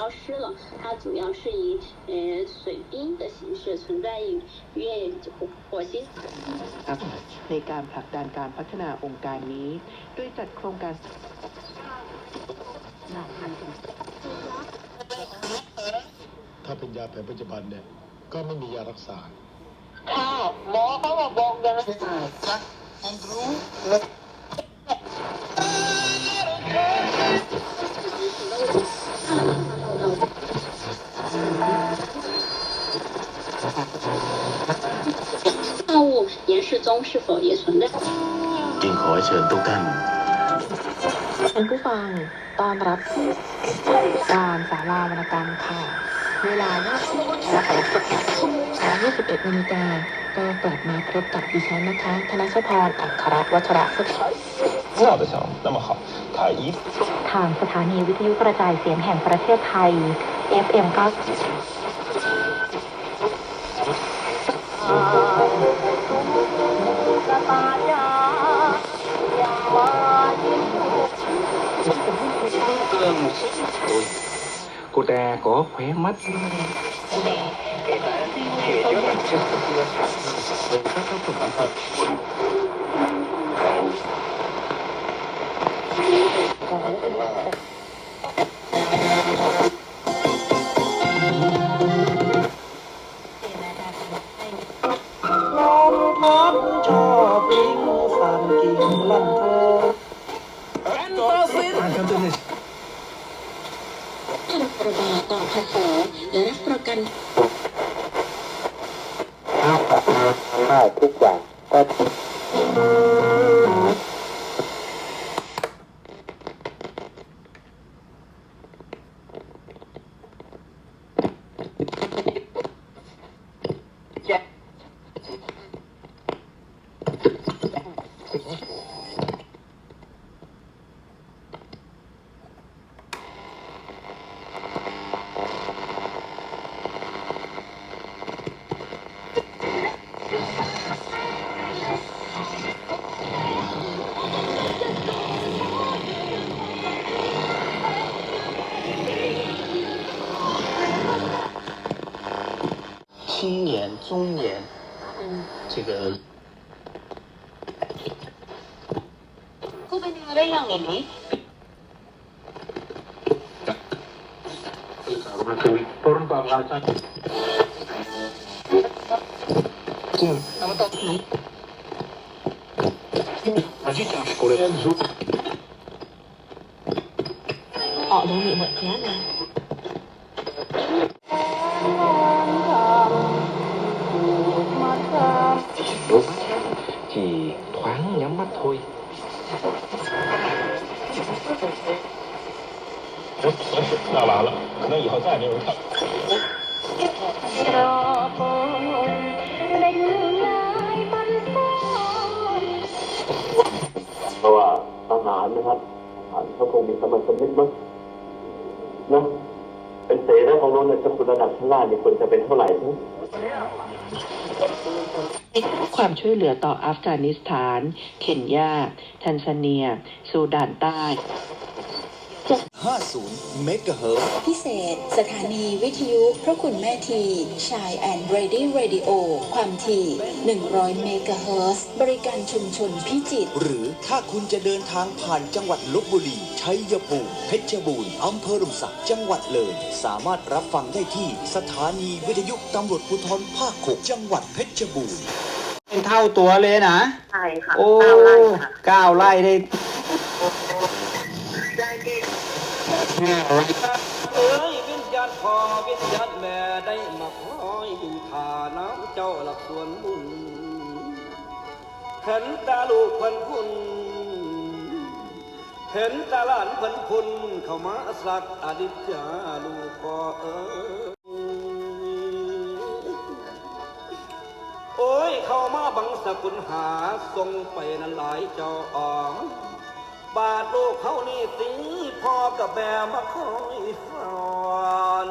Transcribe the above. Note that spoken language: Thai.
消失了，它主要是以呃水冰的形式存在于月火火星。 ครับในการผลักดันการพัฒนาองค์การนี้ ด้วยจัดโครงการ ถ้าเป็นยาแผนปัจจุบันเนี่ย ก็ไม่มียารักษา ค่ะหมอเขามาบอกกันนะ 矿 岩石中是否也存在？ จึงขอเชิญทุกท่าน ท่านผู้ฟังตอนรับการสาราวรรณกรรมค่ะ เวลา21นาฬิกา21นาฬิกาก็กลับมาพบกับดิฉันนะคะ ธนชพร อัครวัชระสุข 知道的项目那么好，它一 ทางสถานีวิทยุกระจายเสียงแห่งประเทศไทย FM 9 Cô ta có khóe mắt. Cho vĩnh phản kim lăng thơ. Anh ta xin. พรบต่อภาษีและรับประกันข้าวทุกอย่างก็ 今年中年这个好 chỉ thoáng nhắm mắt thôi Ủa, đã bảo là, có thể sau này không gặp. อกกนเป็นลายบันฟ้อาวหารนะครับทหารเขาคงมีสมรสมิตมั้งนะเป็นเสนาของโน้นเนี่ยสกุลระดับข้างล่างเนี่ยควรจะเป็นเท่าไหร่นะ ความช่วยเหลือต่ออัฟกานิสถาน เคนยา แทนซาเนีย ซูดานใต้ 50 เมกะเฮิรตซ์พิเศษ สถานีวิทยุพระคุณแม่ทีชายแอนด์เรดี้เรดิโอความถี่ 100 เมกะเฮิรตซ์บริการชุมชนพิจิตรหรือถ้าคุณจะเดินทางผ่านจังหวัดลบบุรี ชัยภูมิเพชรบูรณ์อำเภอลมศักดิ์จังหวัดเลย สามารถรับฟังได้ที่สถานีวิทยุตำรวจภูธรภาค6จังหวัดเพชรบูรณ์เป็นเท่าตัวเลยนะ ใช่ค่ะโอ้เก้าไร่ค่ะ เก้าไร่ได้ เอ้ยวิญญาณพ่อวิญญาณแม่ได้มาคอยดูทาน้ำเจ้าหลักส่วนบุญเห็นตาลูกเพันคุณ เห็นตาหลานเพันคุณเข้ามาสักอดิจาลูกพ่อเอ้ยโอ้ยเข้ามาบังสกุลหาทรงไปนั้นหลายเจ้าอ่องบาดลูกเขานี่ตี พ่อกับแม่มาคอยสอน